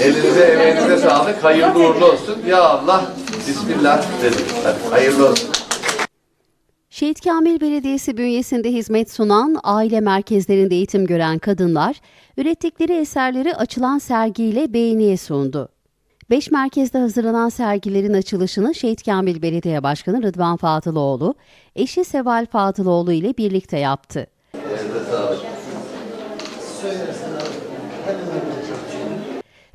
Elinize emeğinize sağlık. Hayırlı uğurlu olsun. Ya Allah. Bismillah dedim. Hadi hayırlı olsun. Şehit Kamil Belediyesi bünyesinde hizmet sunan aile merkezlerinde eğitim gören kadınlar, ürettikleri eserleri açılan sergiyle beğeniye sundu. Beş merkezde hazırlanan sergilerin açılışını Şehit Kamil Belediye Başkanı Rıdvan Fatıloğlu, eşi Seval Fatıloğlu ile birlikte yaptı. Elinize sağlık.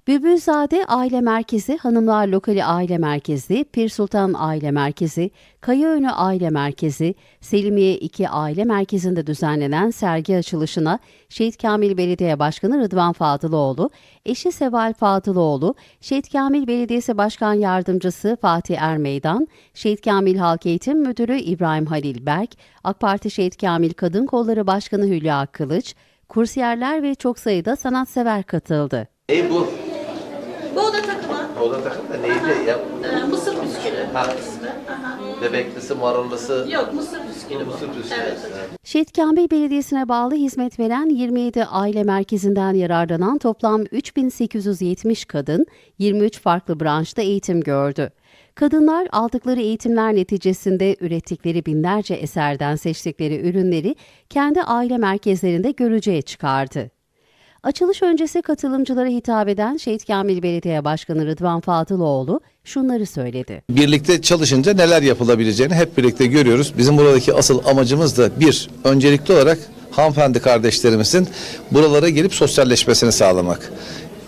Bülbülzade Aile Merkezi, Hanımlar Lokali Aile Merkezi, Pir Sultan Aile Merkezi, Kayaönü Aile Merkezi, Selimiye 2 Aile Merkezi'nde düzenlenen sergi açılışına Şehit Kamil Belediye Başkanı Rıdvan Fadıloğlu, eşi Seval Fadıloğlu, Şehit Kamil Belediyesi Başkan Yardımcısı Fatih Ermeydan, Şehit Kamil Halk Eğitim Müdürü İbrahim Halil Berk, AK Parti Şehit Kamil Kadın Kolları Başkanı Hülya Kılıç, kursiyerler ve çok sayıda sanatsever katıldı. Ey bu. Bu oda takımı, Oda takım da neydi ya? e, mısır püskülü Ha. ismi. Aha. Bebeklisi, marullusu. Yok, mısır püskülü bu. Mısır püskülü. Evet. Şehit Kamil Belediyesi'ne bağlı hizmet veren 27 aile merkezinden yararlanan toplam 3870 kadın 23 farklı branşta eğitim gördü. Kadınlar aldıkları eğitimler neticesinde ürettikleri binlerce eserden seçtikleri ürünleri kendi aile merkezlerinde görücüye çıkardı. Açılış öncesi katılımcılara hitap eden Şehit Kamil Belediye Başkanı Rıdvan Fatıloğlu şunları söyledi. birlikte çalışınca neler yapılabileceğini hep birlikte görüyoruz. Bizim buradaki asıl amacımız da bir, öncelikli olarak hanımefendi kardeşlerimizin buralara gelip sosyalleşmesini sağlamak.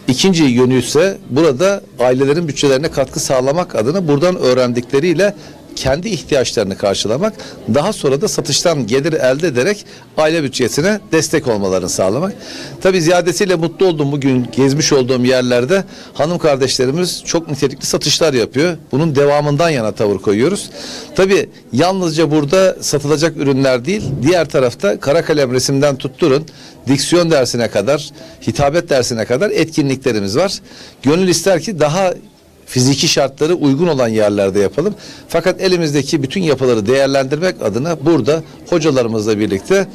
İkinci yönü ise burada ailelerin bütçelerine katkı sağlamak adına buradan öğrendikleriyle kendi ihtiyaçlarını karşılamak, daha sonra da satıştan gelir elde ederek aile bütçesine destek olmalarını sağlamak. Tabii ziyadesiyle mutlu oldum bugün gezmiş olduğum yerlerde hanım kardeşlerimiz çok nitelikli satışlar yapıyor. Bunun devamından yana tavır koyuyoruz. Tabii yalnızca burada satılacak ürünler değil, diğer tarafta kara kalem resimden tutturun, diksiyon dersine kadar, hitabet dersine kadar etkinliklerimiz var. Gönül ister ki daha fiziki şartları uygun olan yerlerde yapalım. Fakat elimizdeki bütün yapıları değerlendirmek adına burada hocalarımızla birlikte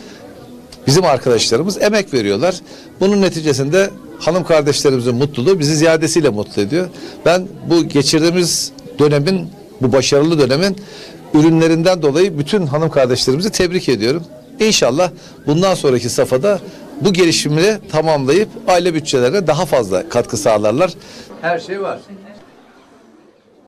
bizim arkadaşlarımız emek veriyorlar. Bunun neticesinde hanım kardeşlerimizin mutluluğu bizi ziyadesiyle mutlu ediyor. Ben bu geçirdiğimiz dönemin, bu başarılı dönemin ürünlerinden dolayı bütün hanım kardeşlerimizi tebrik ediyorum. İnşallah bundan sonraki safhada bu gelişimini tamamlayıp aile bütçelerine daha fazla katkı sağlarlar. Her şey var.